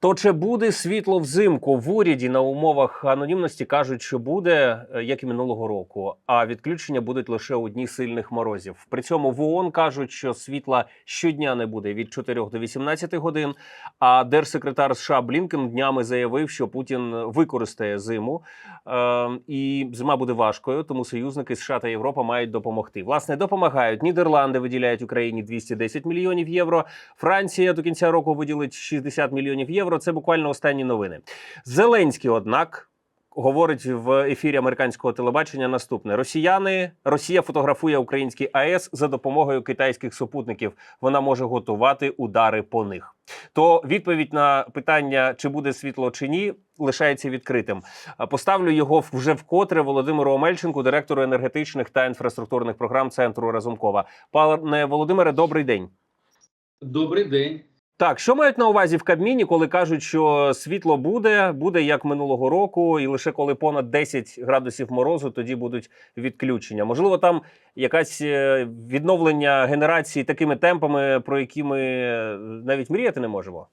То чи буде світло взимку в уряді на умовах анонімності кажуть, що буде, е, як і минулого року, а відключення будуть лише у дні сильних морозів. При цьому в ООН кажуть, що світла щодня не буде від 4 до 18 годин. А держсекретар США Блінкен днями заявив, що Путін використає зиму, е, і зима буде важкою, тому союзники США та Європа мають допомогти. Власне, допомагають. Нідерланди виділяють Україні 210 мільйонів євро. Франція до кінця року виділить 60 мільйонів євро. Це буквально останні новини. Зеленський, однак. Говорить в ефірі американського телебачення наступне: Росіяни Росія фотографує український АЕС за допомогою китайських супутників. Вона може готувати удари по них. То відповідь на питання, чи буде світло чи ні, лишається відкритим. Поставлю його вже вкотре Володимиру Омельченку, директору енергетичних та інфраструктурних програм центру Разумкова. Пане Володимире, добрий день. Добрий день. Так, що мають на увазі в Кабміні, коли кажуть, що світло буде, буде як минулого року, і лише коли понад 10 градусів морозу, тоді будуть відключення. Можливо, там якась е, відновлення генерації такими темпами, про які ми е, навіть мріяти не можемо.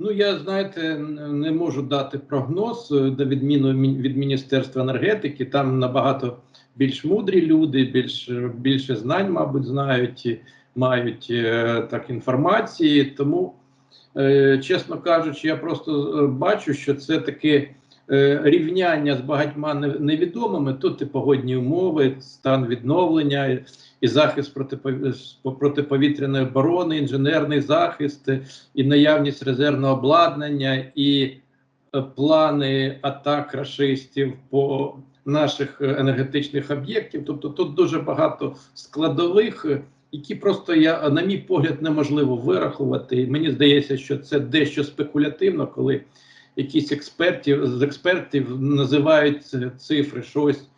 Ну я знаєте, не можу дати прогноз е, на відміну від Міністерства енергетики. Там набагато більш мудрі люди, більш більше знань, мабуть, знають, мають е, так інформації. Тому, е, чесно кажучи, я просто е, бачу, що це таке рівняння з багатьма невідомими. Тут і погодні умови, стан відновлення. І захист протипов- протиповітряної оборони, інженерний захист, і наявність резервного обладнання, і плани атак рашистів по наших енергетичних об'єктів. Тобто тут дуже багато складових, які просто я, на мій погляд, неможливо вирахувати. Мені здається, що це дещо спекулятивно, коли якісь експертів з експертів називають цифри, щось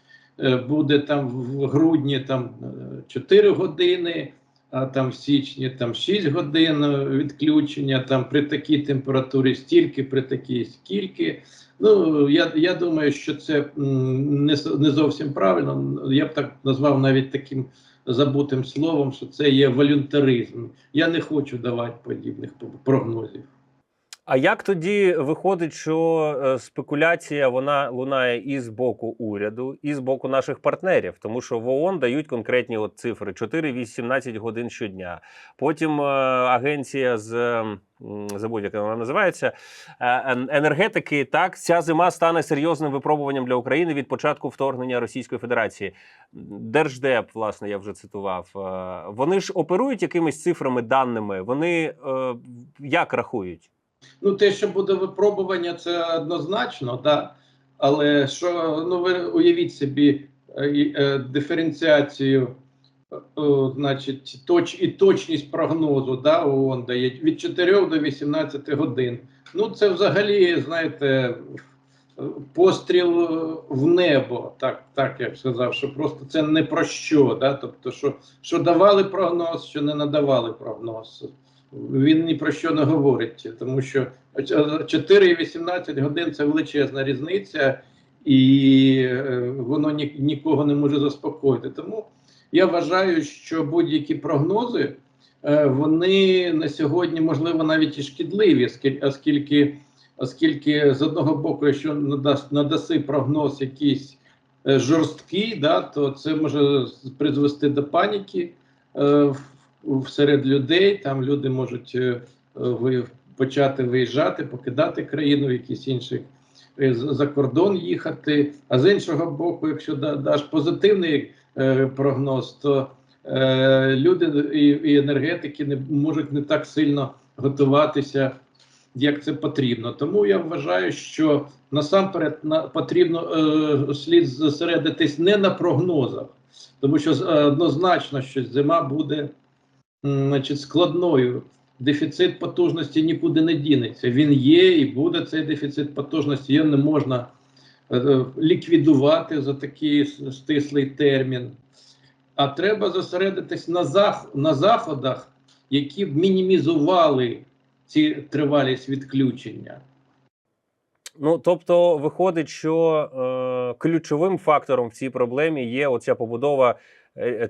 е, буде там в грудні там е, 4 години а там в січні там 6 годин е, відключення, там при такій температурі стільки, при такій скільки. Ну я, я думаю, що це не, не зовсім правильно. Я б так назвав навіть таким забутим словом, що це є волюнтаризм. Я не хочу давати подібних прогнозів. А як тоді виходить, що е, спекуляція вона лунає і з боку уряду, і з боку наших партнерів, тому що в ООН дають конкретні от цифри: 4-18 годин щодня. Потім е, агенція з м, забудь, як вона називається е, енергетики. Так, ця зима стане серйозним випробуванням для України від початку вторгнення Російської Федерації. Держдеп, власне, я вже цитував. Вони ж оперують якимись цифрами, даними. Вони як рахують? Ну, те, що буде випробування, це однозначно, да. Але що, ну ви уявіть собі е, е, диференціацію, е, значить, точ, і точність прогнозу, да, ООН дає від 4 до 18 годин. Ну, це взагалі, знаєте, постріл в небо, так, так я б сказав, що просто це не про що, да, тобто, що, що давали прогноз, що не надавали прогноз він ні про що не говорить, тому що 4 і 18 годин це величезна різниця, і е, воно ні, нікого не може заспокоїти. Тому я вважаю, що будь-які прогнози е, вони на сьогодні можливо навіть і шкідливі, оскільки, оскільки з одного боку, якщо надаси прогноз якийсь е, жорсткий, да, то це може призвести до паніки. в- серед людей. Там люди можуть е, почати виїжджати, покидати країну, в якийсь інший е, за кордон їхати. А з іншого боку, якщо даш позитивний е, прогноз, то е, люди і, енергетики не можуть не так сильно готуватися. Як це потрібно, тому я вважаю, що насамперед на потрібно е, слід зосередитись не на прогнозах, тому що е, однозначно, що зима буде значить, складною. Дефіцит потужності нікуди не дінеться. Він є і буде цей дефіцит потужності. Його не можна е, е, ліквідувати за такий стислий термін. А треба зосередитись на, зах на заходах, які б мінімізували ці тривалість відключення. Ну тобто, виходить, що е, ключовим фактором в цій проблемі є оця побудова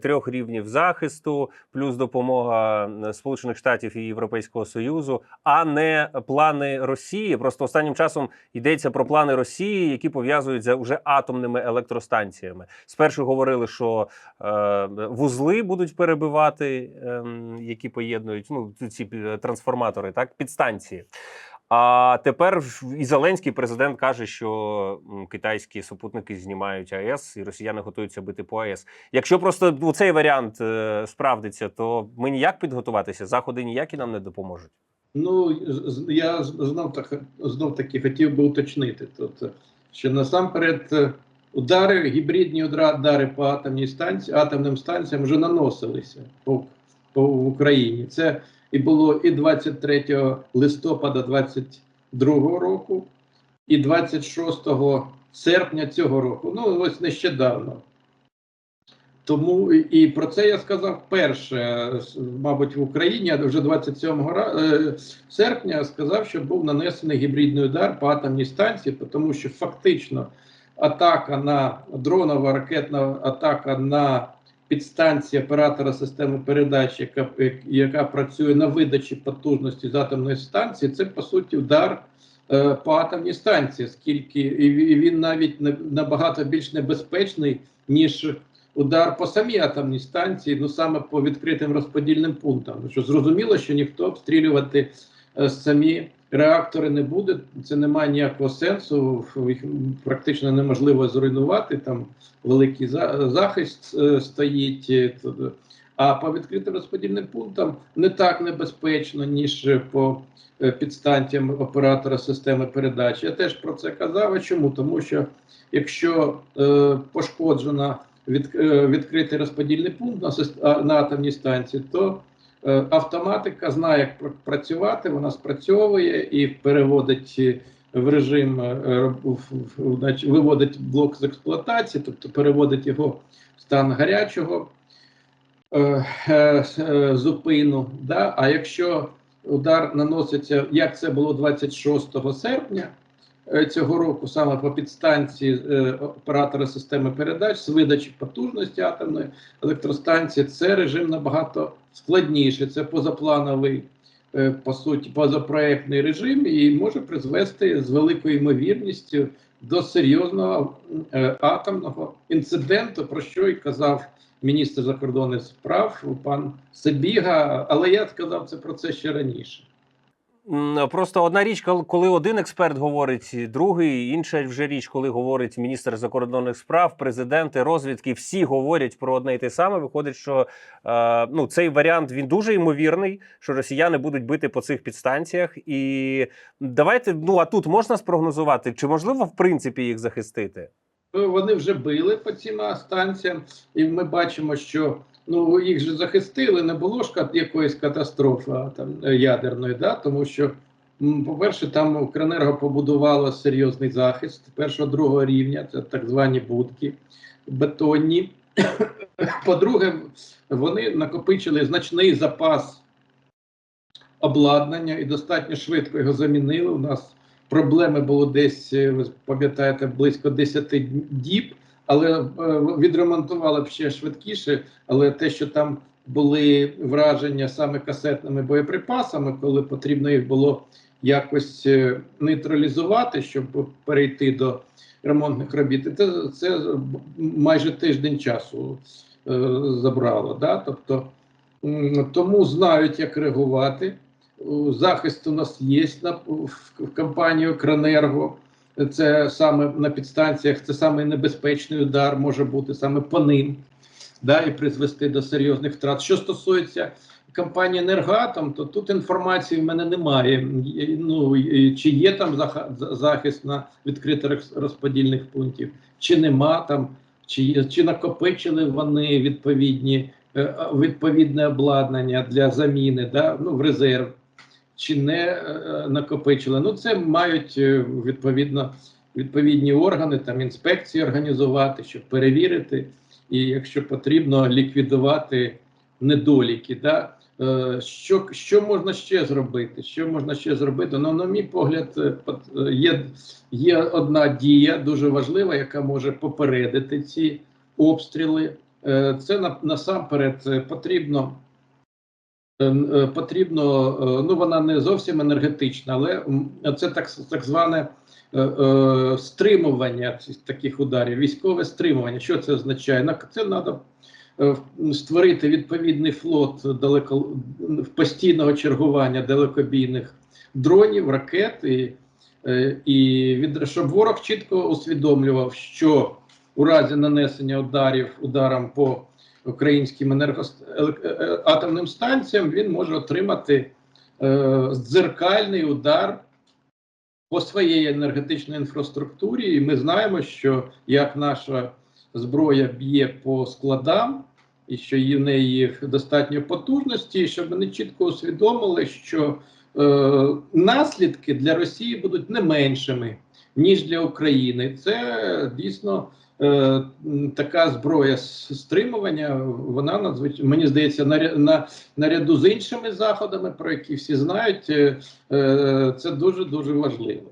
трьох рівнів захисту, плюс допомога е, Сполучених Штатів і Європейського Союзу, а не плани Росії. Просто останнім часом йдеться про плани Росії, які пов'язуються вже атомними електростанціями. Спершу говорили, що е, вузли будуть перебивати, е, які поєднують ну ці е, трансформатори, так підстанції. А тепер і Зеленський президент каже, що китайські супутники знімають АЕС, і росіяни готуються бити по АЕС. Якщо просто ну, цей варіант е, справдиться, то ми ніяк підготуватися, заходи ніякі нам не допоможуть. Ну я знов так знов таки хотів би уточнити тут, що насамперед е, удари, гібридні удари по атомній станції, атомним станціям вже наносилися по, по Україні. Це і було і 23 листопада 22 року, і 26 серпня цього року. Ну ось нещодавно. Тому і про це я сказав перше, мабуть, в Україні, а вже 27 е, серпня сказав, що був нанесений гібридний удар по атомній станції, тому що фактично атака на дронова ракетна атака на підстанції оператора системи передач, яка, яка працює на видачі потужності з атомної станції, це по суті удар е, по атомній станції, скільки і він навіть не- набагато більш небезпечний, ніж удар по самій атомній станції, ну саме по відкритим розподільним пунктам. Що зрозуміло, що ніхто обстрілювати е, самі реактори не буде. Це не має ніякого сенсу. Їх практично неможливо зруйнувати. Там великий захист е, стоїть. е, А по відкритим розподільним пунктам не так небезпечно, ніж по е, підстанціям оператора системи передачі. Я теж про це казав. Чому? Тому що якщо е, пошкоджена від, е, відкритий розподільний пункт на, на атомній станції, то автоматика знає, як працювати, вона спрацьовує і переводить е, в режим, е, виводить блок з експлуатації, тобто переводить його в стан гарячого е, е, е, зупину. Да? А якщо удар наноситься, як це було 26 серпня, е, цього року саме по підстанції е, оператора системи передач з видачі потужності атомної електростанції, це режим набагато складніший. Це позаплановий, е, по суті, позапроектний режим і може призвести з великою ймовірністю до серйозного е, атомного інциденту, про що і казав міністр закордонних справ пан Себіга. Але я сказав це про це ще раніше. Просто одна річ, коли один експерт говорить, другий, інша вже річ, коли говорить міністр закордонних справ, президенти, розвідки, всі говорять про одне і те саме. Виходить, що е, ну, цей варіант він дуже ймовірний, що росіяни будуть бити по цих підстанціях. І давайте, ну а тут можна спрогнозувати, чи можливо в принципі їх захистити? Ну, Вони вже били по цим станціям, і ми бачимо, що ну їх же захистили, не було ж якоїсь катастрофи там е, ядерної, да тому що, по-перше, там Укренерго побудувало серйозний захист першого другого рівня, це так звані будки бетонні. По-друге, вони накопичили значний запас обладнання і достатньо швидко його замінили. У нас проблеми було десь, е, ви пам'ятаєте, близько 10 діб, але е, відремонтували б ще швидкіше. Але те, що там були враження саме касетними боєприпасами, коли потрібно їх було якось е, нейтралізувати, щоб перейти до ремонтних робіт, це, це майже тиждень часу е, забрало. Да? Тобто, тому знають, як реагувати. Захист у нас є в, компанії Укренерго. Це саме на підстанціях, це саме небезпечний удар може бути саме по ним, да, і призвести до серйозних втрат. Що стосується компанії Енергоатом, то тут інформації в мене немає. Ну чи є там захист на відкритих розподільних пунктів, чи нема там, чи, чи накопичили вони відповідні е, відповідне обладнання для заміни, да, ну в резерв чи не е, накопичили. Ну, це мають е, відповідно відповідні органи, там інспекції організувати, щоб перевірити, і якщо потрібно, ліквідувати недоліки. Да? Е, Що, що можна ще зробити? Що можна ще зробити? Ну, на мій погляд, є, є одна дія дуже важлива, яка може попередити ці обстріли це на, насамперед потрібно. Е, е, Потрібно, е, ну вона не зовсім енергетична, але це так, так зване стримування таких ударів, військове стримування. Що це означає? Це треба створити відповідний флот далеко постійного чергування далекобійних дронів, ракет, і, і від, щоб ворог чітко усвідомлював, що у разі нанесення ударів ударом по українським енергост... елек- е, е, атомним станціям він може отримати е, дзеркальний удар по своїй енергетичній інфраструктурі. І ми знаємо, що як наша зброя б'є по складам, і що в неї достатньо потужності, і щоб вони чітко усвідомили, що е, наслідки для Росії будуть не меншими ніж для України. Це дійсно е, така зброя стримування. Вона надзвичайно мені здається, на наряду з іншими заходами, про які всі знають, е, е, це дуже дуже важливо.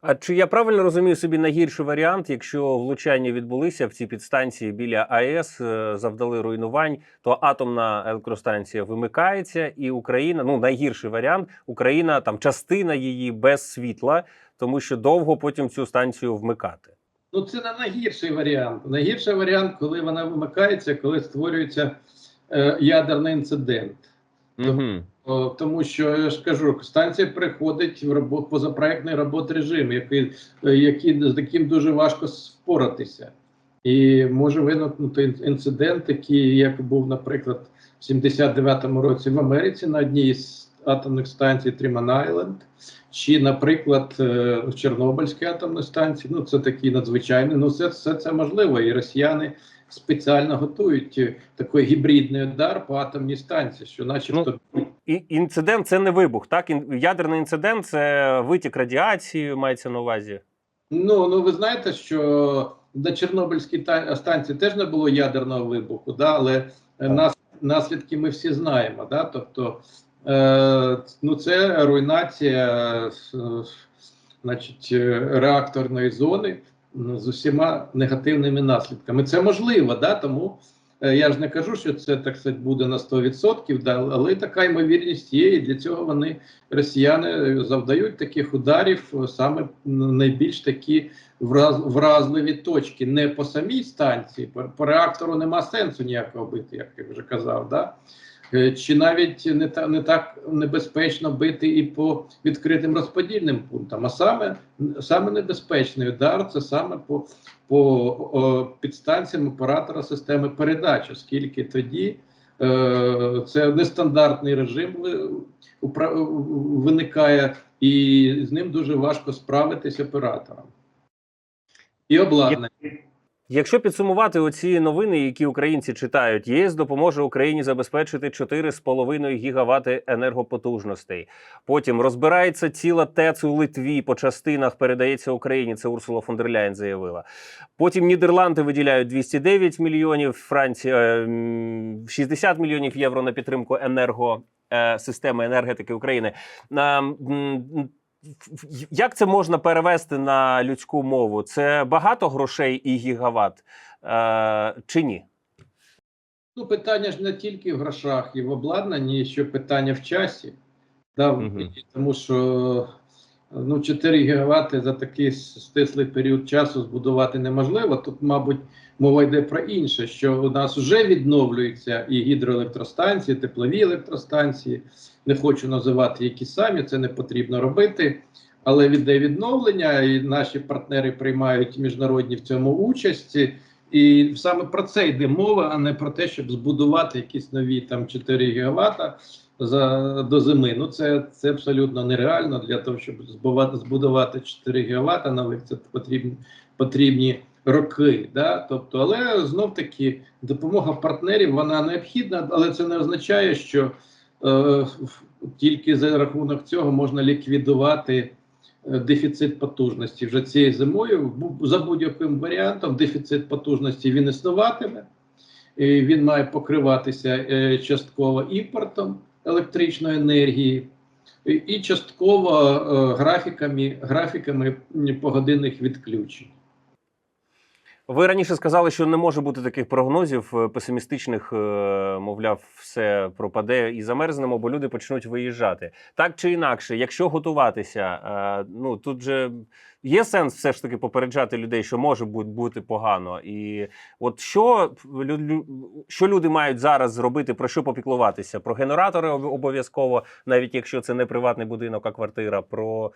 А чи я правильно розумію собі найгірший варіант, якщо влучання відбулися в ці підстанції біля АЕС, е, завдали руйнувань, то атомна електростанція вимикається, і Україна, ну найгірший варіант, Україна там частина її без світла, тому що довго потім цю станцію вмикати. Ну, це не найгірший варіант. Найгірший варіант, коли вона вимикається, коли створюється е, ядерний інцидент. Угу. О, тому що я ж кажу, станція приходить в робот, позапроектний робот режим, який, е, який, з яким дуже важко споратися. І може виникнути інцидент, такий, як був, наприклад, в 79-му році в Америці на одній з атомних станцій Тріман Айленд, чи, наприклад, е, в Чорнобильській атомній станції. Ну, це такі надзвичайні. Ну, все, все це можливо. І росіяни спеціально готують е, такий гібридний удар по атомній станції, що, начебто, І інцидент це не вибух, так? Ядерний інцидент це витік радіації, мається на увазі. Ну, ну ви знаєте, що на Чорнобильській та- станції теж не було ядерного вибуху, да, але е, нас, наслідки ми всі знаємо. Да? Тобто, е, ну, це руйнація е, значить, е, реакторної зони з усіма негативними наслідками. Це можливо, да? тому е, я ж не кажу, що це так сказати, буде на 100%, да, але така ймовірність є, і для цього вони росіяни завдають таких ударів е, саме найбільш такі враз, вразливі точки. Не по самій станції, по, по реактору нема сенсу ніякого бити, як я вже казав. Да? Е, Чи навіть не, та, не так небезпечно бити і по відкритим розподільним пунктам, а саме, саме небезпечний удар це саме по, по о, підстанціям оператора системи передач, оскільки тоді е, це нестандартний режим упра- виникає, і з ним дуже важко справитись операторам. І обладнання. Якщо підсумувати оці новини, які українці читають, ЄС допоможе Україні забезпечити 4,5 гігавати енергопотужностей. Потім розбирається ціла ТЕЦ у Литві по частинах, передається Україні. Це Урсула фон дер Ляєн заявила. Потім Нідерланди виділяють 209 мільйонів, Франція е, 60 мільйонів євро на підтримку енерго. е, енергетики України. Як це можна перевести на людську мову? Це багато грошей і гігават е, чи ні? Ну, питання ж не тільки в грошах і в обладнанні, що питання в часі. Да, і Тому що ну, 4 гігавати за такий стислий період часу збудувати неможливо. Тут, мабуть, мова йде про інше, що у нас вже відновлюються і гідроелектростанції, теплові електростанції. Не хочу називати які самі, це не потрібно робити. Але йде відновлення, і наші партнери приймають міжнародні в цьому участі. І саме про це йде мова, а не про те, щоб збудувати якісь нові там 4 гігавата за до зими. Ну це, це абсолютно нереально для того, щоб збувати, збудувати 4 гігавата нових. Це потрібні потрібні роки. Да? Тобто, але знов таки допомога партнерів вона необхідна, але це не означає, що тільки за рахунок цього можна ліквідувати. е, Дефіцит потужності вже цією зимою за будь-яким варіантом дефіцит потужності він існуватиме, він має покриватися е, частково імпортом електричної енергії і- частково е, графіками, графіками погодинних відключень. Ви раніше сказали, що не може бути таких прогнозів е, песимістичних, е, мовляв, все пропаде і замерзнемо, бо люди почнуть виїжджати. Так чи інакше, якщо готуватися, е, ну тут же є сенс все ж таки попереджати людей, що може бути погано. І от що, що люди мають зараз зробити, про що попіклуватися? Про генератори обов'язково, навіть якщо це не приватний будинок, а квартира, про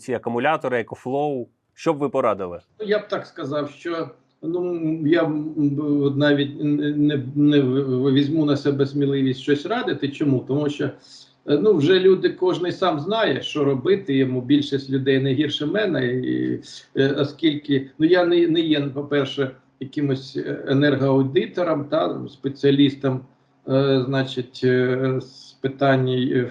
ці акумулятори, екофлоу. Що б ви порадили? Ну, я б так сказав, що ну я навіть не, не, візьму на себе сміливість щось радити. Чому? Тому що е, ну вже люди кожен сам знає, що робити. Йому більшість людей не гірше мене, і е, оскільки ну я не, не є, по-перше, якимось е, енергоаудитором та спеціалістом, е, значить, з питань е,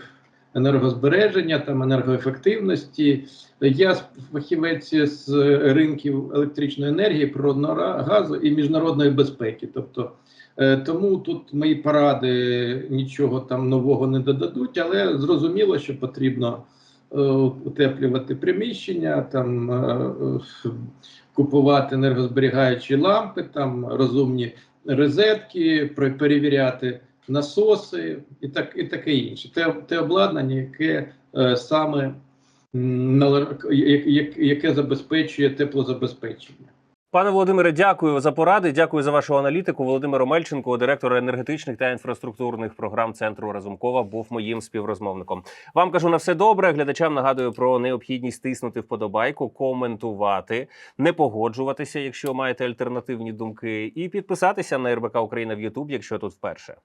енергозбереження, там енергоефективності. Я фахівець з ринків електричної енергії, природного газу і міжнародної безпеки. Тобто, е, тому тут мої поради нічого там нового не додадуть, але зрозуміло, що потрібно е, утеплювати приміщення, там е, купувати енергозберігаючі лампи, там розумні розетки, перевіряти насоси і так і таке інше. Те, те обладнання, яке е, саме яке забезпечує теплозабезпечення. Пане Володимире, дякую за поради. Дякую за вашу аналітику. Володимир Омельченко, директор енергетичних та інфраструктурних програм центру Разумкова, був моїм співрозмовником. Вам кажу на все добре. Глядачам нагадую про необхідність тиснути вподобайку, коментувати, не погоджуватися, якщо маєте альтернативні думки, і підписатися на РБК Україна в Ютуб, якщо тут вперше.